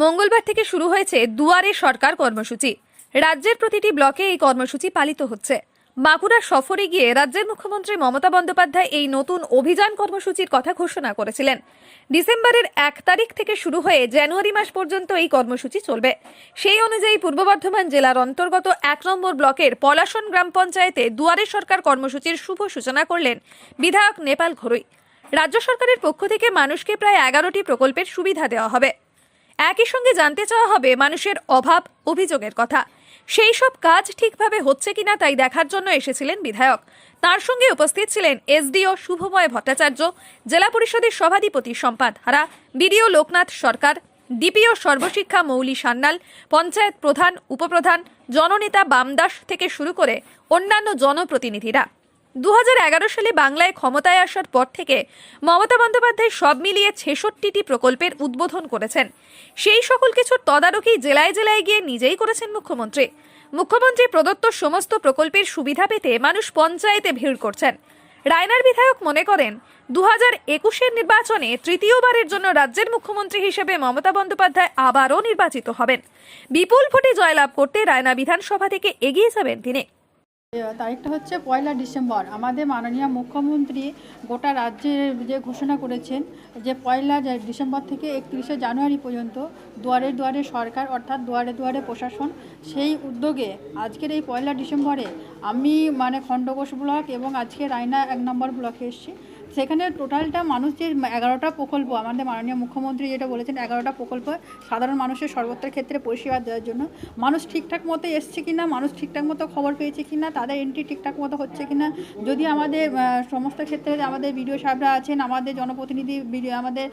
মঙ্গলবার থেকে শুরু হয়েছে দুয়ারে সরকার কর্মসূচি। রাজ্যের প্রতিটি ব্লকে এই কর্মসূচি পালিত হচ্ছে। বাঁকুড়ার সফরে গিয়ে রাজ্যের মুখ্যমন্ত্রী মমতা বন্দ্যোপাধ্যায় এই নতুন অভিযান কর্মসূচির কথা ঘোষণা করেছিলেন। ডিসেম্বরের এক তারিখ থেকে শুরু হয়ে জানুয়ারি মাস পর্যন্ত এই কর্মসূচি চলবে। সেই অনুযায়ী পূর্ব বর্ধমান জেলার অন্তর্গত এক নম্বর ব্লকের পলাশন গ্রাম পঞ্চায়েতে দুয়ারে সরকার কর্মসূচির শুভ সূচনা করলেন বিধায়ক নেপাল ঘরুই। রাজ্য সরকারের পক্ষ থেকে মানুষকে প্রায় এগারোটি প্রকল্পের সুবিধা দেওয়া হবে। একই সঙ্গে জানতে চাওয়া হবে মানুষের অভাব, অভিযোগের কথা। সেই সব কাজ ঠিকভাবে হচ্ছে কিনা তাই দেখার জন্য এসেছিলেন বিধায়ক। তার সঙ্গে উপস্থিত ছিলেন এসডিও শুভময় ভট্টাচার্য, জেলা পরিষদের সভাধিপতি সম্পাদ হারা, বিডিও লোকনাথ সরকার, ডিপিও সর্বশিক্ষা মৌলি সান্যাল, পঞ্চায়েত প্রধান, উপপ্রধান, জননেতা বামদাস থেকে শুরু করে অন্যান্য জনপ্রতিনিধিরা। দু হাজার এগারো সালে বাংলায় ক্ষমতায় আসার পর থেকে মমতা বন্দ্যোপাধ্যায় সব মিলিয়ে ছেষট্টিটি প্রকল্পের উদ্বোধন করেছেন। সেই সকল কিছুর তদারকি জেলায় জেলায় গিয়ে নিজেই করেছেন মুখ্যমন্ত্রী। মুখ্যমন্ত্রী প্রদত্ত সমস্ত প্রকল্পের সুবিধা পেতে মানুষ পঞ্চায়েতে ভিড় করছেন। রায়নার বিধায়ক মনে করেন দু হাজার একুশের নির্বাচনে তৃতীয়বারের জন্য রাজ্যের মুখ্যমন্ত্রী হিসেবে মমতা বন্দ্যোপাধ্যায় আবারও নির্বাচিত হবেন। বিপুল ভোটে জয়লাভ করতে রায়না বিধানসভা থেকে এগিয়ে যাবেন তিনি। তারিখটা হচ্ছে পয়লা ডিসেম্বর। আমাদের মাননীয় মুখ্যমন্ত্রী গোটা রাজ্যের যে ঘোষণা করেছেন যে পয়লা ডিসেম্বর থেকে একত্রিশে জানুয়ারি পর্যন্ত দুয়ারে দুয়ারে সরকার অর্থাৎ দুয়ারে দুয়ারে প্রশাসন সেই উদ্যোগে আজকের এই পয়লা ডিসেম্বরে আমি মানে খণ্ডঘোষ ব্লক এবং আজকে রায়না এক নম্বর ব্লকে এসেছি। সেখানে টোটালটা মানুষ যে এগারোটা প্রকল্প, আমাদের মাননীয় মুখ্যমন্ত্রী যেটা বলেছেন, এগারোটা প্রকল্প সাধারণ মানুষের সর্বত্র ক্ষেত্রে পরিষেবা দেওয়ার জন্য। মানুষ ঠিকঠাক মতো এসছে কি না মানুষ ঠিকঠাক মতো খবর পেয়েছে কি না তাদের এন্ট্রি ঠিকঠাক মতো হচ্ছে কি না যদি আমাদের সমস্ত ক্ষেত্রে আমাদের বিডিও সাহেবরা আছেন, আমাদের জনপ্রতিনিধি আমাদের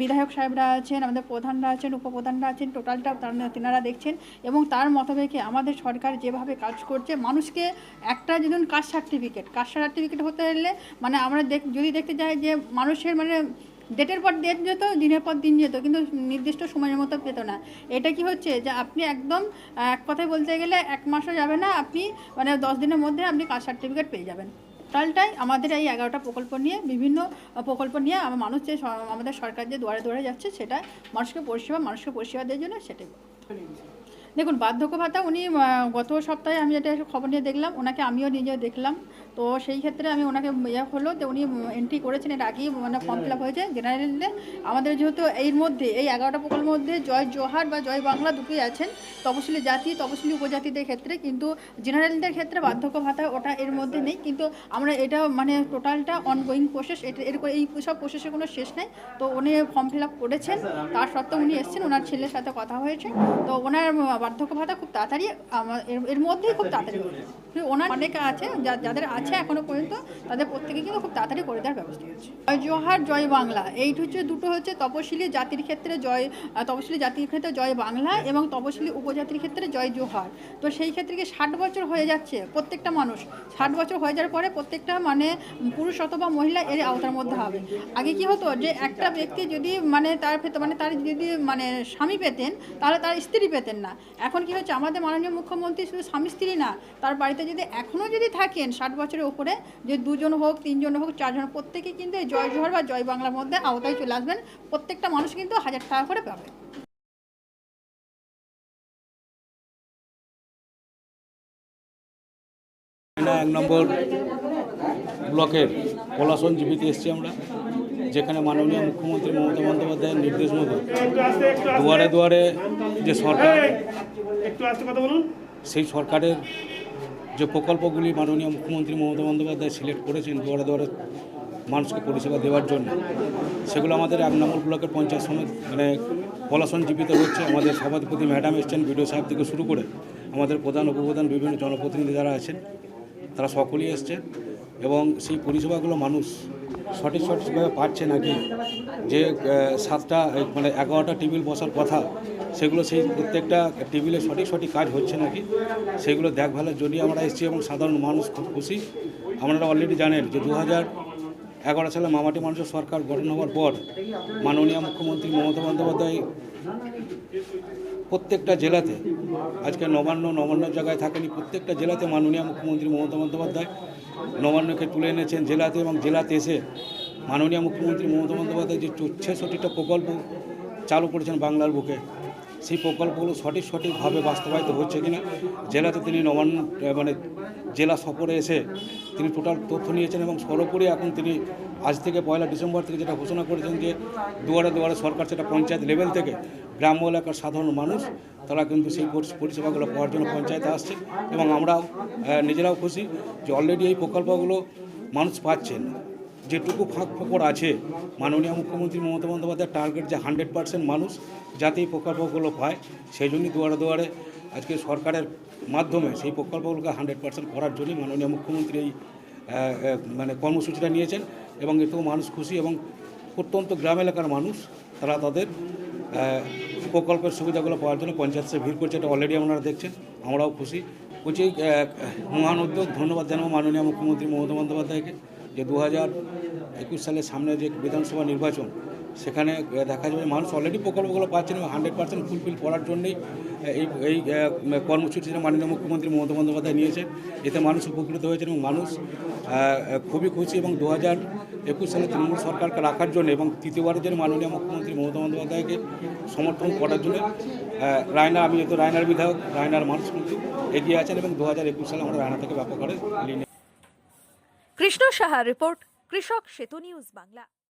বিধায়ক সাহেবরা আছেন, আমাদের প্রধানরা আছেন, উপপ্রধানরা আছেন, টোটালটা তেনারা দেখছেন এবং তার মতবেকে আমাদের সরকার যেভাবে কাজ করছে, মানুষকে একটা যদি কাস্ট সার্টিফিকেট কাস্ট সার্টিফিকেট হতে হলে মানে আমরা দেখ, যদি দেখতে যাই যে মানুষের মানে ডেটের পর ডেট যেত, দিনের পর দিন যেত, কিন্তু নির্দিষ্ট সময়ের মতো পেত না। এটা কি হচ্ছে যে আপনি একদম এক কথায় বলতে গেলে এক মাসও যাবে না, আপনি মানে দশ দিনের মধ্যে আপনি কাস্ট সার্টিফিকেট পেয়ে যাবেন। টোটালটাই আমাদের এই এগারোটা প্রকল্প নিয়ে, বিভিন্ন প্রকল্প নিয়ে আমার মানুষ যে আমাদের সরকার যে দুয়ারে দুয়ারে যাচ্ছে, সেটা মানুষকে পরিষেবা মানুষকে পরিষেবা দেওয়ার জন্য সেটাই। দেখুন, বার্ধক্য ভাতা উনি গত সপ্তাহে আমি যেটা খবর নিয়ে দেখলাম, ওনাকে আমিও নিজে দেখলাম। তো সেই ক্ষেত্রে আমি ওনাকে ইয়ে হলো যে উনি এন্ট্রি করেছেন এর আগেই মানে ফর্ম ফিল আপ হয়েছে জেনারেলে আমাদের যেহেতু এর মধ্যে, এই এগারোটা প্রকল্পের মধ্যে জয় জোহার বা জয় বাংলা দুটোই আছেন, তপশিলি জাতি, তপশিলি উপজাতিদের ক্ষেত্রে, কিন্তু জেনারেলদের ক্ষেত্রে বার্ধক্য ভাতা ওটা এর মধ্যে নেই। কিন্তু আমরা এটা মানে টোটালটা অনগোয়িং প্রসেস এটা এর এই সব প্রসেসের কোনো শেষ নেই। তো উনি ফর্ম ফিল আপ করেছেন, তার সত্ত্বেও উনি এসেছেন ওনার ছেলের সাথে কথা হয়েছে। তো ওনার বার্ধক্য ভাতা খুব তাড়াতাড়ি এর- মধ্যেই খুব তাড়াতাড়ি ওনার অনেক আছে যাদের আছে এখনও পর্যন্ত তাদের প্রত্যেকে কিন্তু খুব তাড়াতাড়ি করে দেওয়ার ব্যবস্থা হচ্ছে জয় জোহার, জয় বাংলা, এই হচ্ছে দুটো হচ্ছে তপশিলি জাতির ক্ষেত্রে জয় তপশিলি জাতির ক্ষেত্রে জয় বাংলা এবং তপশিলি উপজাতির ক্ষেত্রে জয় জোহার। তো সেই ক্ষেত্রে কি ষাট বছর হয়ে যাচ্ছে প্রত্যেকটা মানুষ? ষাট বছর হয়ে যাওয়ার পরে প্রত্যেকটা মানে পুরুষ অথবা মহিলা এর আওতার মধ্যে হবে। আগে কি হতো যে একটা ব্যক্তি যদি মানে তার মানে তার যদি মানে স্বামী পেতেন, তাহলে তার স্ত্রী পেতেন না। এখন কি হচ্ছে? আমাদের মাননীয় মুখ্যমন্ত্রী শুধু স্বামী স্ত্রী না, তার বাড়িতে যদি এখনও যদি থাকেন ষাট বছরের উপরে যে দুজন হোক তিনজন হোক চারজন প্রত্যেকে কিন্তু এই জয় জোহর বা জয় বাংলার মধ্যে আওতায় চলে আসবেন। প্রত্যেকটা মানুষ কিন্তু হাজার টাকা করে পাবে। এক নম্বর ব্লকের পলাশন জীবিতে এসেছি আমরা যেখানে মাননীয় মুখ্যমন্ত্রী মমতা বন্দ্যোপাধ্যায়ের নির্দেশ মতো দুয়ারে দুয়ারে যে সরকার একটু আস্তে কথা বলুন। সেই সরকারের যে প্রকল্পগুলি মাননীয় মুখ্যমন্ত্রী মমতা বন্দ্যোপাধ্যায় সিলেক্ট করেছেন দুয়ারে দুয়ারে মানুষকে পরিষেবা দেওয়ার জন্য, সেগুলো আমাদের এক নম্বর ব্লকের পঞ্চায়েত সমিতি মানে পলাশন জীবিত হচ্ছে। আমাদের সভাধিপতি ম্যাডাম এসছেন, বিডিও সাহেব থেকে শুরু করে আমাদের প্রধান, উপপ্রধান, বিভিন্ন জনপ্রতিনিধি যারা আছেন, তারা সকলেই এসছে এবং সেই পরিষেবাগুলো মানুষ সঠিক সঠিকভাবে পাচ্ছে নাকি? যে সাতটা মানে এগারোটা টেবিল বসার কথা, সেগুলো সেই প্রত্যেকটা টেবিলে সঠিক সঠিক কাজ হচ্ছে নাকি? সেগুলো দেখভালের জন্য আমরা এসেছি এবং সাধারণ মানুষ খুব খুশি। আপনারা অলরেডি জানেন যে দু হাজার এগারো সালে মামাটি মানুষের সরকার গঠন হওয়ার পর মাননীয় মুখ্যমন্ত্রী মমতা বন্দ্যোপাধ্যায় প্রত্যেকটা জেলাতে, আজকে নবান্ন নবান্ন জায়গায় থাকেনি, প্রত্যেকটা জেলাতে মাননীয় মুখ্যমন্ত্রী মমতা বন্দ্যোপাধ্যায় নবান্নকে তুলে এনেছেন জেলাতে এবং জেলাতে এসে মাননীয় মুখ্যমন্ত্রী মমতা বন্দ্যোপাধ্যায় যে ছেষট্টিটা প্রকল্প চালু করেছেন বাংলার বুকে সেই প্রকল্পগুলো সঠিক সঠিকভাবে বাস্তবায়িত হচ্ছে কিনা, জেলাতে তিনি নবান্ন মানে জেলা সফরে এসে তিনি টোটাল তথ্য নিয়েছেন এবং সর্বোপরি এখন তিনি আজ থেকে পয়লা ডিসেম্বর থেকে যেটা ঘোষণা করেছেন যে দুয়ারে দুয়ারে সরকার সেটা পঞ্চায়েত লেভেল থেকে গ্রাম্য এলাকার সাধারণ মানুষ, তারা কিন্তু সেই পরিষেবাগুলো পাওয়ার জন্য পঞ্চায়েতে আসছে এবং আমরাও নিজেরাও খুশি যে অলরেডি এই প্রকল্পগুলো মানুষ পাচ্ছেন। যেটুকু ফাঁক ফোকর আছে, মাননীয় মুখ্যমন্ত্রী মমতা বন্দ্যোপাধ্যায়ের টার্গেট যে হান্ড্রেড পার্সেন্ট মানুষ যাতে এই প্রকল্পগুলো পায়, সেই জন্যই দুয়ারে দুয়ারে আজকে সরকারের মাধ্যমে সেই প্রকল্পগুলোকে হান্ড্রেড পার্সেন্ট করার জন্যই মাননীয় মুখ্যমন্ত্রী এই মানে কর্মসূচিটা নিয়েছেন এবং এতেও মানুষ খুশি এবং প্রত্যন্ত গ্রাম এলাকার মানুষ, তারা তাদের প্রকল্পের সুবিধাগুলো পাওয়ার জন্য পঞ্চায়েতে ভিড় করছে, এটা অলরেডি আপনারা দেখছেন, আমরাও খুশি। বলছি মহান উদ্যোগ, ধন্যবাদ জানাব মাননীয় মুখ্যমন্ত্রী মমতা বন্দ্যোপাধ্যায়কে। যে দু হাজার একুশ সালের সামনে যে বিধানসভা নির্বাচন, সেখানে দেখা যাবে মানুষ অলরেডি প্রকল্পগুলো পাচ্ছেন এবং হান্ড্রেড পার্সেন্ট ফুলফিল করার জন্যই এই এই কর্মসূচিটা মাননীয় মুখ্যমন্ত্রী মমতা বন্দ্যোপাধ্যায় নিয়েছেন, এতে মানুষ উপকৃত হয়েছেন এবং মানুষ খুবই খুশি এবং দু হাজার একুশ সালে তৃণমূল সরকারকে রাখার জন্য এবং তৃতীয়বারের জন্য মাননীয় মুখ্যমন্ত্রী মমতা বন্দ্যোপাধ্যায়কে সমর্থন করার জন্য রায়না, আমি যেহেতু রায়নার বিধায়ক, রায়নার মানুষ কিন্তু এগিয়ে আছেন এবং দু হাজার একুশ সালে আমরা রায়না থেকে ব্যাপক লিনে কৃষ্ণ সাহা রিপোর্ট কৃষক সেতু নিউজ বাংলা।